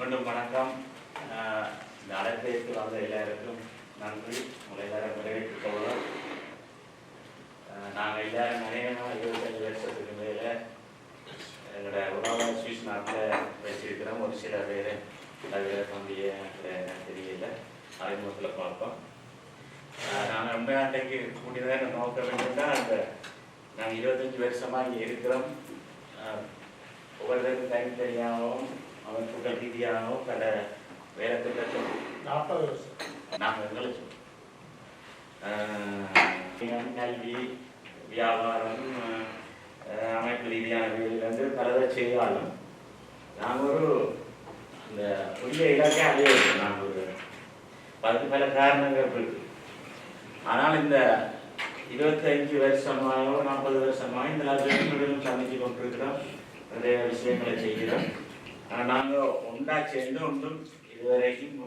மீண்டும் வணக்கம். இந்த அழைப்பிற்கு வந்த எல்லாருக்கும் நன்றி. உங்களை எல்லாரும் வரவேற்றுக் கொள்வோம் நாங்கள் எல்லாரும் அநேகமாக இருபத்தஞ்சு வருஷத்துக்கு மேலே எங்களோட உணவு சுவிஸ் நாட்டில் வச்சிருக்கிறோம் ஒரு சில பேர் தவிர தம்பிய தெரியல. அறிமுகத்தில் பார்ப்போம். நாங்கள் ரொம்ப நாட்டைக்கு கூடியதாக நோக்க வேண்டும் தான் அந்த நாங்கள் இருபத்தஞ்சி வருஷமாக இங்கே இருக்கிறோம். ஆஹ் ஒவ்வொருத்தருக்கும் தனித்தனியாகவும் அமைப்புகள் ரீதியாகவும் பல வேலை திட்டத்தில் நாற்பது வருஷம். சொல்றோம். ஆஹ் கல்வி வியாபாரம் அமைப்பு ரீதியான வேலையில் வந்து பலதை செய்தாலும் நாங்கள் ஒரு இந்த புதிய இலக்கை அடைய நாங்கள் ஒரு அதுக்கு பல காரணங்கள் இருக்கு. ஆனால் இந்த இருபத்தஞ்சு வருஷமாகவோ நாற்பது வருஷமாக இந்த லட்சங்களும் சந்திச்சு கொண்டிருக்கிறோம். நிறைய விஷயங்களை செய்கிறோம். நாங்கள் ஒன்றா சேர்ந்து ஒன்றும் இதுவரைக்கும்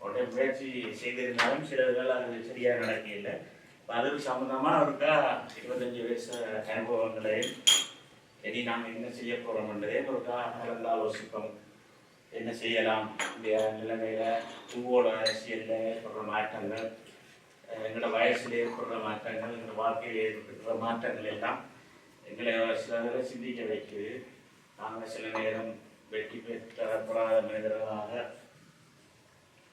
ஒன்றை முயற்சி செய்திருந்தாலும் சிலர்கள் அது சரியாக நடக்கல இப்போ அதுக்கு சம்மந்தமாக அவருக்கா இருபத்தஞ்சி வயசு அனுபவங்களையும் இனி நாங்கள் என்ன செய்ய போகிறோம்ன்றதே ஒருக்கா கலந்து ஆலோசிப்போம். என்ன செய்யலாம்? இந்திய நிலைமையில பூவோட அரசியலில் ஏற்படுற மாற்றங்கள் எங்களோட வயசில் ஏற்படுற மாற்றங்கள் எங்களோட வாழ்க்கையில் ஏற்படுற மாற்றங்கள் எல்லாம் எங்களை சில சிந்திக்க வைக்குது. நாங்கள் சில நேரம் வெற்றி பெற்றப்படாத மனிதர்களாக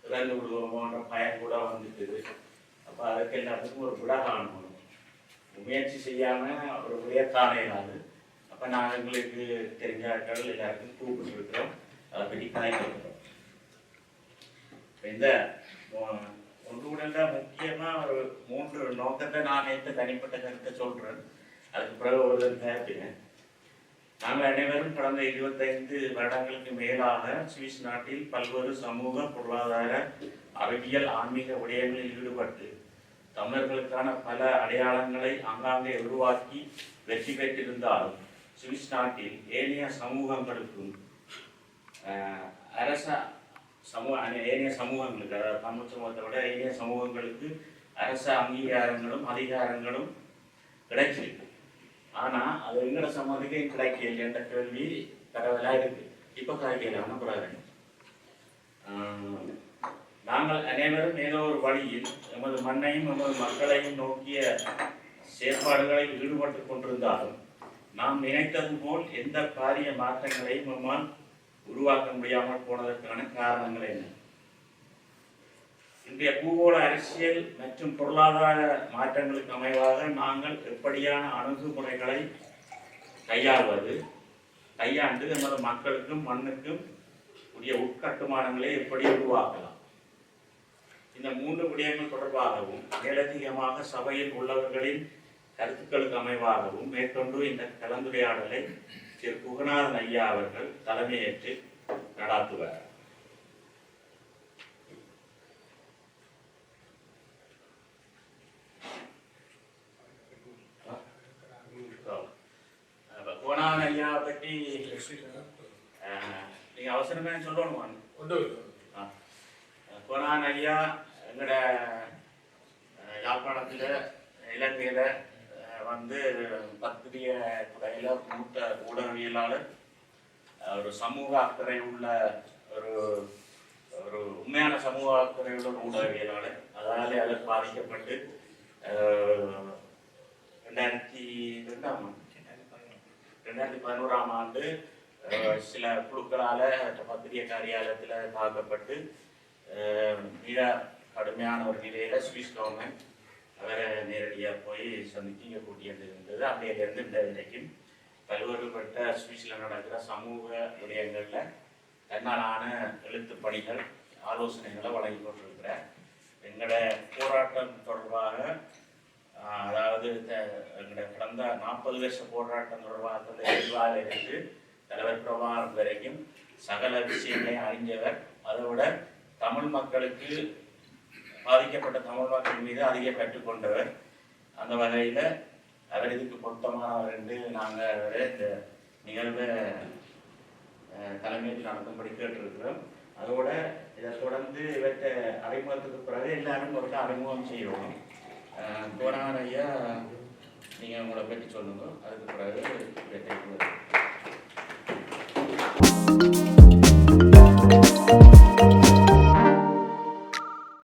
இறந்து விடுவோமோன்ற பயம் கூட வந்துட்டுது. அப்போ அதுக்கு எல்லாத்துக்கும் ஒரு விட காணணும். முயற்சி செய்யாமல் ஒரு விடைய காணையிடாது அப்போ நாங்கள் எங்களுக்கு தெரிஞ்ச ஆட்கள் எல்லாருக்கும் கூப்பிட்டு இருக்கிறோம் அதை பற்றி கலைக்கிறோம் இந்த ஒன்று உடல்ல முக்கியமாக ஒரு மூன்று நோக்கத்தை நான் நேற்று தனிப்பட்ட கருத்தை சொல்கிறேன் அதுக்கு பிறகு ஒரு கேட்பேன் நாங்கள் அனைவரும் கடந்த இருபத்தைந்து வருடங்களுக்கு மேலாக சுவிஸ் நாட்டில் பல்வேறு சமூக பொருளாதார அறிவியல் ஆன்மீக விடயங்களில் ஈடுபட்டு தமிழர்களுக்கான பல அடையாளங்களை ஆங்காங்கே உருவாக்கி வெற்றி பெற்றிருந்தாலும் சுவிஸ் நாட்டில் ஏனைய சமூகங்களுக்கும் அரச சமூக ஏனைய சமூகங்களுக்கு அதாவது தமிழ் சமூகத்தை விட ஏனைய சமூகங்களுக்கு அரச அங்கீகாரங்களும் அதிகாரங்களும் கிடைச்சிருக்கு. ஆனா அது எங்கட சம்மதிக்கு கிடைக்கல என்ற கேள்வி பரவலா இருக்கு. இப்ப கிடைக்கல அனுப்புறாங்க நாங்கள் அனைவரும் ஏதோ ஒரு வழியில் எமது மண்ணையும் எமது மக்களையும் நோக்கிய செயற்பாடுகளில் ஈடுபட்டு கொண்டிருந்தாலும் நாம் நினைத்தது போல் எந்த பாரிய மாற்றங்களையும் நம்மால் உருவாக்க முடியாமல் போனதற்கான காரணங்கள் என்ன? இன்றைய பூகோள அரசியல் மற்றும் பொருளாதார மாற்றங்களுக்கு அமைவாக நாங்கள் எப்படியான அணுகுமுறைகளை கையாள்வது கையாண்டு நமது மக்களுக்கும் மண்ணுக்கும் உரிய உட்கட்டுமானங்களை எப்படி உருவாக்கலாம்? இந்த மூன்று விடயங்கள் தொடர்பாகவும் மேலதிகமாக சபையில் உள்ளவர்களின் கருத்துக்களுக்கு அமைவாகவும் மேற்கொண்டு இந்த கலந்துரையாடலை திரு குகநாதன் ஐயா அவர்கள் தலைமையேற்று நடாத்துவார் அப்ப குகநாதன் ஐயா பற்றி அஹ், நீங்க அவசரமே சொல்லணுமா ஒன்று குகநாதன் ஐயா எங்கட அஹ், யாழ்ப்பாணத்துல இலங்கையில வந்து பத்திரிகை துறையில மூத்த ஊடகவியலாளர் ஒரு சமூக அக்கறை உள்ள ஒரு ஒரு உண்மையான சமூக அக்கறை உள்ள ஒரு ஊடகவியலாளர். அதாலே அவர் பாதிக்கப்பட்டு ரெண்டாயிரத்தி ரெண்டாம் ரெண்டாயிரத்தி பதினோராம் ஆண்டு சில குழுக்களால் பத்திரிகை காரியாலயத்தில் தாக்கப்பட்டு மிக கடுமையான ஒரு நிலையில் சுவிஸ் கவர்மெண்ட் அவரை நேரடியாக போய் சந்திக்க இங்கே இருந்தது அப்படியிலிருந்து இந்த வரைக்கும் பல்வேறுபட்ட சுவிஸில் நடக்கிற சமூக விடயங்களில் தன்னாலான எழுத்து பணிகள் ஆலோசனைகளை வழங்கி கொண்டிருக்கிறார் எங்களோட போராட்டம் தொடர்பாக அதாவது எங்களோட கடந்த நாற்பது வருஷ போராட்டம் தொடர்பாக எதிர்வாக இருந்து தலைவர் பிரபாகரன் வரைக்கும் சகல விஷயங்களையும் அறிஞ்சவர். அதோட தமிழ் மக்களுக்கு பாதிக்கப்பட்ட தமிழ் மக்கள் மீது அதிக கற்றுக்கொண்டவர் அந்த வகையில் அவர் இதுக்கு பொருத்தமானவர் என்று நாங்கள் அவரை இந்த நிகழ்வை தலைமையில் நடத்தும்படி கேட்டிருக்கிறோம். அதோட இதை தொடர்ந்து இவற்றை அறிமுகத்துக்கு பிறகு எல்லாரும் ஒரு அறிமுகம் செய்வோம். போனார் ஐயா நீங்கள் உங்களை பற்றி சொல்லுங்க. அதுக்கு பிறகு இவற்றை